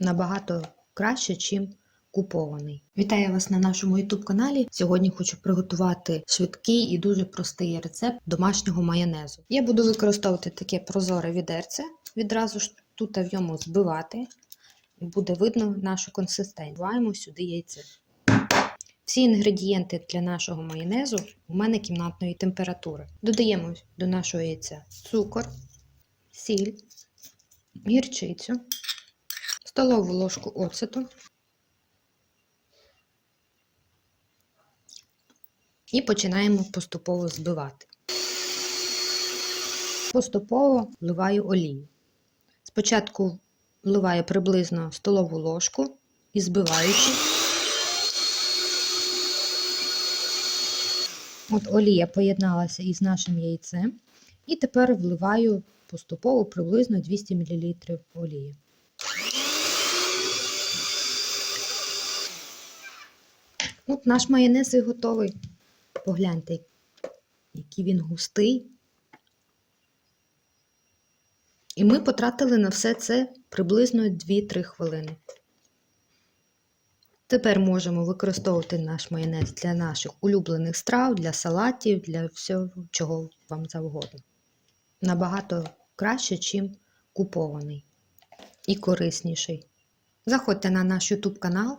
набагато краще, чим купований. Вітаю вас на нашому YouTube каналі. Сьогодні хочу приготувати швидкий і дуже простий рецепт домашнього майонезу. Я буду використовувати таке прозоре відерце, відразу ж тут в ньому збивати, буде видно нашу консистенцію. Вливаємо сюди яйце. Всі інгредієнти для нашого майонезу у мене кімнатної температури. Додаємо до нашого яйця цукор, сіль, гірчицю, столову ложку оцету і починаємо поступово збивати. Поступово вливаю олію. Спочатку вливаю приблизно столову ложку і збиваючи. От олія поєдналася із нашим яйцем. І тепер вливаю поступово приблизно 200 мл олії. От наш майонез і готовий. Погляньте, який він густий. І ми потратили на все це приблизно 2-3 хвилини. Тепер можемо використовувати наш майонез для наших улюблених страв, для салатів, для всього, чого вам завгодно. Набагато краще, чим купований і корисніший. Заходьте на наш YouTube канал,